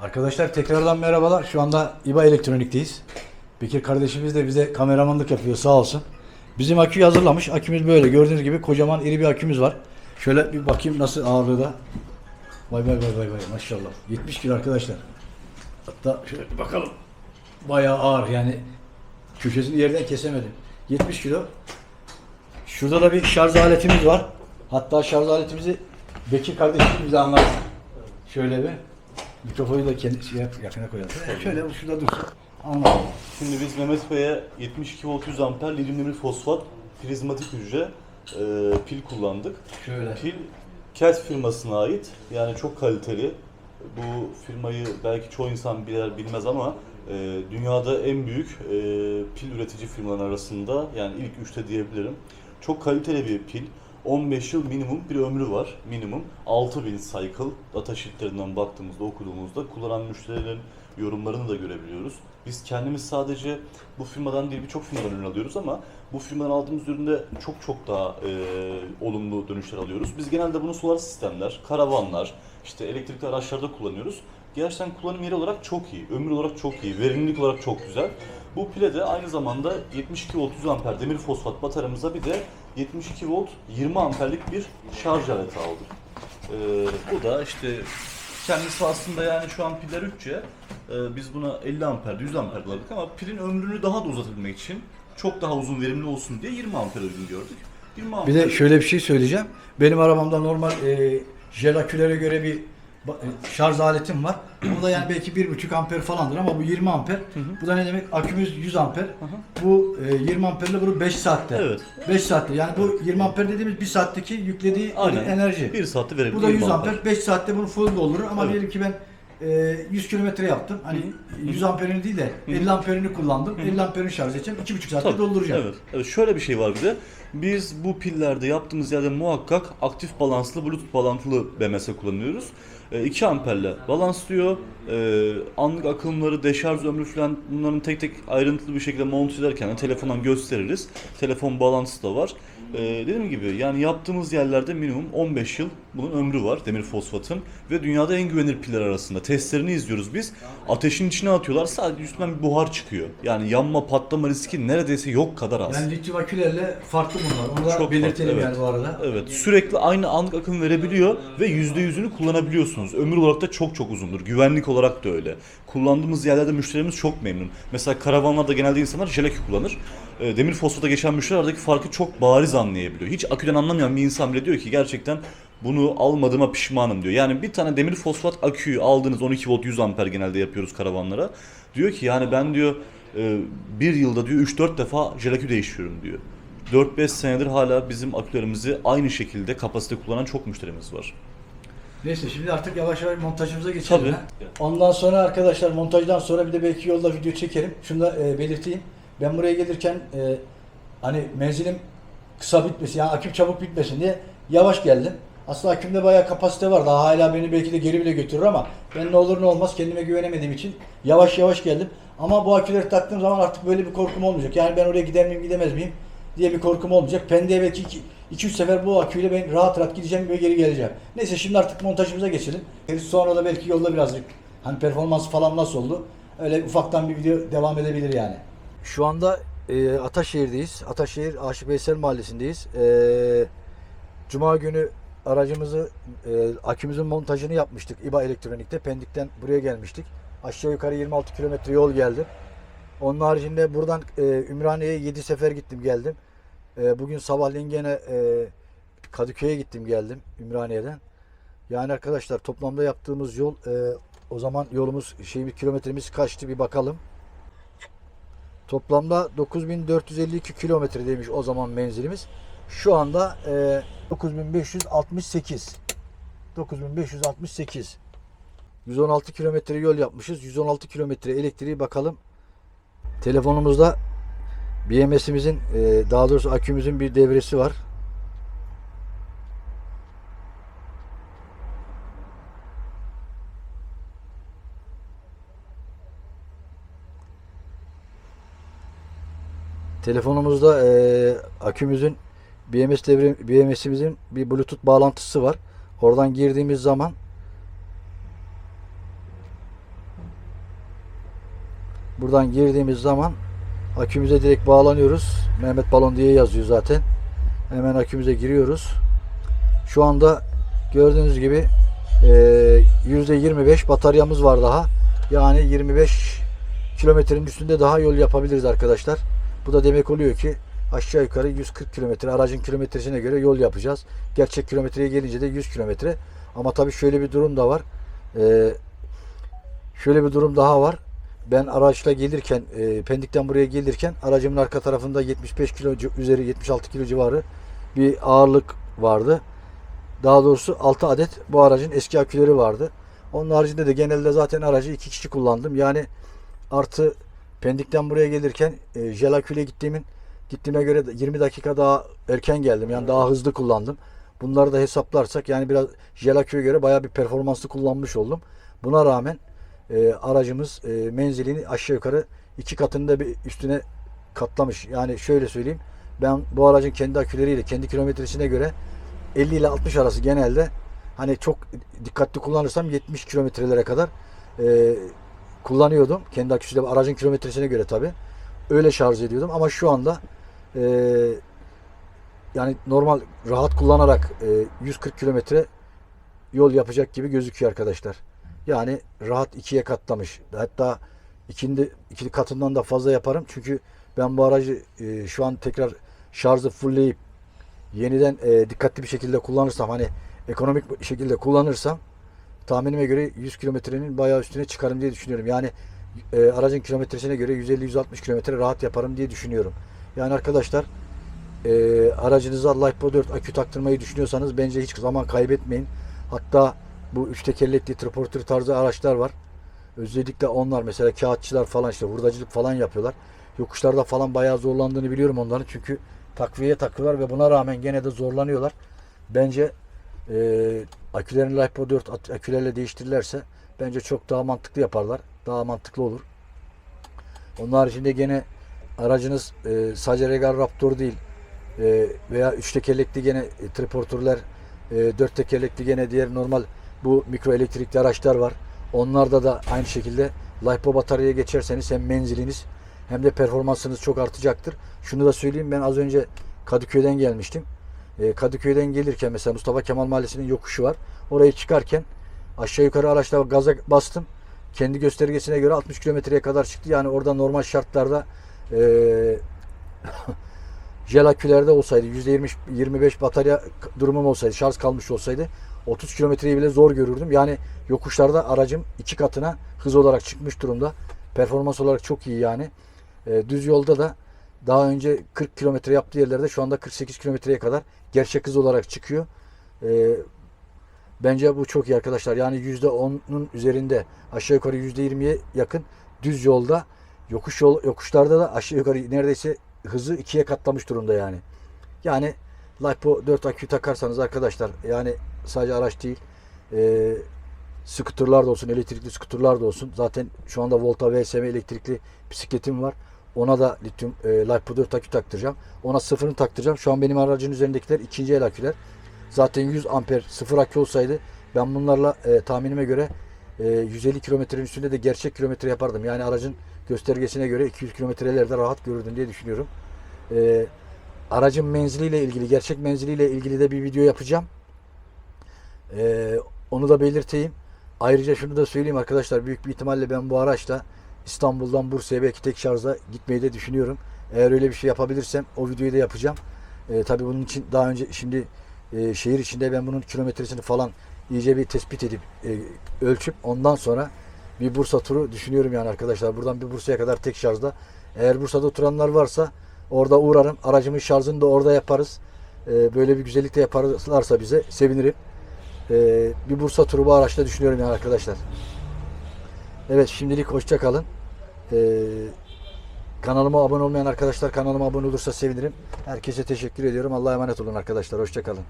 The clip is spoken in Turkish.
Arkadaşlar tekrardan merhabalar. Şu anda İBA Elektronik'teyiz. Bekir kardeşimiz de bize kameramanlık yapıyor sağ olsun. Bizim aküyü hazırlamış. Akümüz böyle. Gördüğünüz gibi kocaman iri bir akümüz var. Şöyle bir bakayım nasıl ağırlığı da. Vay vay vay vay vay maşallah. 70 kilo arkadaşlar. Hatta şöyle bir bakalım. Bayağı ağır yani köşesini yerden kesemedim. 70 kilo. Şurada da bir şarj aletimiz var. Hatta şarj aletimizi Bekir kardeşim bize anlatsın. Şöyle bir mikrofonu da kendi şey yakına koyalım. Şöyle şurada dursun. Anladım. Şimdi biz Mehmet Bey'e 72 volt 100 amper lityum fosfat prizmatik hücre e, pil kullandık. Şöyle. Pil Kelt firmasına ait. Yani çok kaliteli. Bu firmayı belki çoğu insan bilir bilmez ama e, dünyada en büyük e, pil üretici firmaların arasında yani ilk üçte diyebilirim. Çok kaliteli bir pil. 15 yıl minimum bir ömrü var. Minimum 6000 cycle data sheetlerinden baktığımızda okuduğumuzda kullanan müşterilerin yorumlarını da görebiliyoruz. Biz kendimiz sadece bu firmadan değil birçok firmadan ürün alıyoruz ama bu firmadan aldığımız üründe çok çok daha e, olumlu dönüşler alıyoruz. Biz genelde bunu solar sistemler, karavanlar, işte elektrikli araçlarda kullanıyoruz. Gerçekten kullanım yeri olarak çok iyi, ömür olarak çok iyi, verimlilik olarak çok güzel. Bu pile de aynı zamanda 72 volt 100 amper demir fosfat bataryamıza bir de 72 volt 20 amperlik bir şarj aleti aldık. Ee, bu da işte kendisi aslında yani şu an piller 3C. Ee, biz buna 50 amper, 100 amper aldık ama pilin ömrünü daha da uzatabilmek için çok daha uzun verimli olsun diye 20 amper uygun gördük. 20 amper Bir de şöyle bir şey söyleyeceğim. Benim arabamda normal e, jel akülere göre bir e, şarj aletim var. Bu da yani belki 1.5 amper falandır ama bu 20 amper. Bu da ne demek? Akümüz 100 amper. Bu e, 20 amperle bunu 5 saatte. Evet. 5 saatte. Yani bu 20 amper dediğimiz 1 saatteki yüklediği Aynen. enerji. 1 saatte verebilir. Bu da 100 20 amper. 5 saatte bunu full doldurur ama Evet. diyelim ki ben e, 100 kilometre yaptım. Hani 100 amperini değil de 50 amperini kullandım. 50 amperini şarj edeceğim. 2,5 saatte Tabii, dolduracağım. Evet. evet. Şöyle bir şey var bir de. Biz bu pillerde yaptığımız yerde muhakkak aktif balanslı, bluetooth bağlantılı BMS kullanıyoruz. 2 amperle balanslıyor. E, anlık akımları, deşarj ömrü falan bunların tek tek ayrıntılı bir şekilde monte ederken de telefondan gösteririz. Telefon bağlantısı da var. E, dediğim gibi yani yaptığımız yerlerde minimum 15 yıl bunun ömrü var demir fosfatın ve dünyada en güvenilir piller arasında. Testlerini izliyoruz biz. Ateşin içine atıyorlar sadece üstünden bir buhar çıkıyor. Yani yanma patlama riski neredeyse yok kadar az. Yani lityum akülerle farklı bunlar. Onu da Çok belirtelim farklı, yani bu arada. Evet sürekli aynı anlık akım verebiliyor ve %100'ünü kullanabiliyorsunuz. Ömür olarak da çok çok uzundur. Güvenlik olarak da öyle. Kullandığımız yerlerde müşterimiz çok memnun. Mesela karavanlarda genelde insanlar jelekü kullanır. E, Demir fosfata geçen müşteriler aradaki farkı çok bariz anlayabiliyor. Hiç aküden anlamayan bir insan bile diyor ki gerçekten bunu almadığıma pişmanım diyor. Yani bir tane demir fosfat aküyü aldınız 12 volt 100 amper genelde yapıyoruz karavanlara. Diyor ki yani ben diyor e, bir yılda diyor 3-4 defa jelekü değiştiriyorum diyor. 4-5 senedir hala bizim akülerimizi aynı şekilde kapasite kullanan çok müşterimiz var. Neyse şimdi artık yavaş yavaş montajımıza geçelim. Tabii. ha. Ondan sonra arkadaşlar montajdan sonra bir de belki yolda video çekerim. Şunu da e, belirteyim. Ben buraya gelirken e, hani menzilim kısa bitmesin yani aküm çabuk bitmesin diye yavaş geldim. Aslında akümde bayağı kapasite var. Daha hala beni belki de geri bile götürür ama ben ne olur ne olmaz kendime güvenemediğim için yavaş yavaş geldim. Ama bu aküleri taktığım zaman artık böyle bir korkum olmayacak. Yani ben oraya gider miyim gidemez miyim diye bir korkum olmayacak. Pendik'e belki 2-3 sefer bu aküyle ben rahat rahat gideceğim ve geri geleceğim. Neyse şimdi artık montajımıza geçelim. Sonra da belki yolda birazcık hani performans falan nasıl oldu? Öyle ufaktan bir video devam edebilir yani. Şu anda e, Ataşehir'deyiz. Ataşehir Aşık Veysel Mahallesi'ndeyiz. E, Cuma günü aracımızı, e, akümüzün montajını yapmıştık İBA Elektronik'te. Pendik'ten buraya gelmiştik. Aşağı yukarı 26 kilometre yol geldim. Onun haricinde buradan e, Ümraniye'ye 7 sefer gittim geldim. E, bugün sabahleyin gene e, Kadıköy'e gittim geldim Ümraniye'den. Yani arkadaşlar toplamda yaptığımız yol e, o zaman yolumuz şey bir kilometremiz kaçtı bir bakalım. Toplamda 9452 kilometredeymiş o zaman menzilimiz. Şu anda e, 9568. 9568. 116 kilometre yol yapmışız. 116 kilometre elektriği bakalım. Telefonumuzda BMS'imizin e, daha doğrusu akümüzün bir devresi var. Telefonumuzda e, akümüzün BMS devre BMS'imizin bir Bluetooth bağlantısı var. Oradan girdiğimiz zaman Buradan girdiğimiz zaman akümüze direkt bağlanıyoruz. Mehmet Balon diye yazıyor zaten. Hemen akümüze giriyoruz. Şu anda gördüğünüz gibi e, %25 bataryamız var daha. Yani 25 kilometrenin üstünde daha yol yapabiliriz arkadaşlar. Bu da demek oluyor ki aşağı yukarı 140 kilometre aracın kilometresine göre yol yapacağız. Gerçek kilometreye gelince de 100 kilometre. Ama tabii şöyle bir durum da var. Ee, şöyle bir durum daha var. Ben araçla gelirken e, Pendik'ten buraya gelirken aracımın arka tarafında 75 kilo üzeri 76 kilo civarı bir ağırlık vardı. Daha doğrusu 6 adet bu aracın eski aküleri vardı. Onun haricinde de genelde zaten aracı iki kişi kullandım. Yani artı Pendik'ten buraya gelirken e, jel aküyle gittiğimin gittiğime göre de 20 dakika daha erken geldim. Yani daha hızlı kullandım. Bunları da hesaplarsak yani biraz jel aküye göre bayağı bir performanslı kullanmış oldum. Buna rağmen e, aracımız e, menzilini aşağı yukarı iki katını da bir üstüne katlamış. Yani şöyle söyleyeyim. Ben bu aracın kendi aküleriyle kendi kilometresine göre 50 ile 60 arası genelde hani çok dikkatli kullanırsam 70 kilometrelere kadar e, kullanıyordum. Kendi aküsüyle aracın kilometresine göre tabi. Öyle şarj ediyordum ama şu anda e, yani normal rahat kullanarak e, 140 kilometre yol yapacak gibi gözüküyor arkadaşlar. Yani rahat ikiye katlamış. Hatta ikindi, iki katından da fazla yaparım. Çünkü ben bu aracı e, şu an tekrar şarjı fullleyip yeniden e, dikkatli bir şekilde kullanırsam hani ekonomik şekilde kullanırsam tahminime göre 100 kilometrenin bayağı üstüne çıkarım diye düşünüyorum. Yani e, aracın kilometresine göre 150-160 kilometre rahat yaparım diye düşünüyorum. Yani arkadaşlar e, aracınıza LiPo 4 akü taktırmayı düşünüyorsanız bence hiç zaman kaybetmeyin. Hatta bu üç tekerlekli transporter tarzı araçlar var. Özellikle onlar mesela kağıtçılar falan işte hurdacılık falan yapıyorlar. Yokuşlarda falan bayağı zorlandığını biliyorum onların çünkü takviye takıyorlar ve buna rağmen gene de zorlanıyorlar. Bence e, akülerin LiPo 4 at- akülerle değiştirirlerse bence çok daha mantıklı yaparlar. Daha mantıklı olur. Onun haricinde gene aracınız e, sadece Regal Raptor değil e, veya üç tekerlekli gene e, triportörler e, dört tekerlekli gene diğer normal bu mikro elektrikli araçlar var. Onlarda da aynı şekilde LiPo bataryaya geçerseniz hem menziliniz hem de performansınız çok artacaktır. Şunu da söyleyeyim ben az önce Kadıköy'den gelmiştim. E, Kadıköy'den gelirken mesela Mustafa Kemal Mahallesi'nin yokuşu var. Orayı çıkarken aşağı yukarı araçla gaza bastım. Kendi göstergesine göre 60 kilometreye kadar çıktı. Yani orada normal şartlarda e, jel akülerde olsaydı %20 25 batarya durumum olsaydı şarj kalmış olsaydı 30 kilometreyi bile zor görürdüm. Yani yokuşlarda aracım iki katına hız olarak çıkmış durumda. Performans olarak çok iyi yani. E, düz yolda da daha önce 40 kilometre yaptığı yerlerde şu anda 48 kilometreye kadar gerçek hız olarak çıkıyor. E, bence bu çok iyi arkadaşlar. Yani %10'un üzerinde aşağı yukarı %20'ye yakın düz yolda yokuş yol, yokuşlarda da aşağı yukarı neredeyse hızı ikiye katlamış durumda yani. Yani LiPo 4 akü takarsanız arkadaşlar yani sadece araç değil e, skuterlar da olsun elektrikli skuterlar da olsun zaten şu anda Volta VSM elektrikli bisikletim var. Ona da lityum e, LiPo 4 akü taktıracağım. Ona sıfırını taktıracağım. Şu an benim aracın üzerindekiler ikinci el aküler. Zaten 100 amper sıfır akü olsaydı ben bunlarla e, tahminime göre e, 150 kilometrenin üstünde de gerçek kilometre yapardım. Yani aracın göstergesine göre 200 kilometrelerde rahat görürdüm diye düşünüyorum. E, aracın menziliyle ilgili, gerçek menziliyle ilgili de bir video yapacağım. E, onu da belirteyim. Ayrıca şunu da söyleyeyim arkadaşlar. Büyük bir ihtimalle ben bu araçla İstanbul'dan Bursa'ya belki tek şarjla gitmeyi de düşünüyorum. Eğer öyle bir şey yapabilirsem o videoyu da yapacağım. E, tabii bunun için daha önce şimdi e, şehir içinde ben bunun kilometresini falan iyice bir tespit edip e, ölçüp ondan sonra bir Bursa turu düşünüyorum yani arkadaşlar. Buradan bir Bursa'ya kadar tek şarjda. Eğer Bursa'da oturanlar varsa orada uğrarım. Aracımın şarjını da orada yaparız. E, böyle bir güzellik de yaparlarsa bize sevinirim. E, bir Bursa turu bu araçla düşünüyorum yani arkadaşlar. Evet şimdilik hoşça kalın. E, kanalıma abone olmayan arkadaşlar kanalıma abone olursa sevinirim. Herkese teşekkür ediyorum. Allah'a emanet olun arkadaşlar. Hoşça kalın.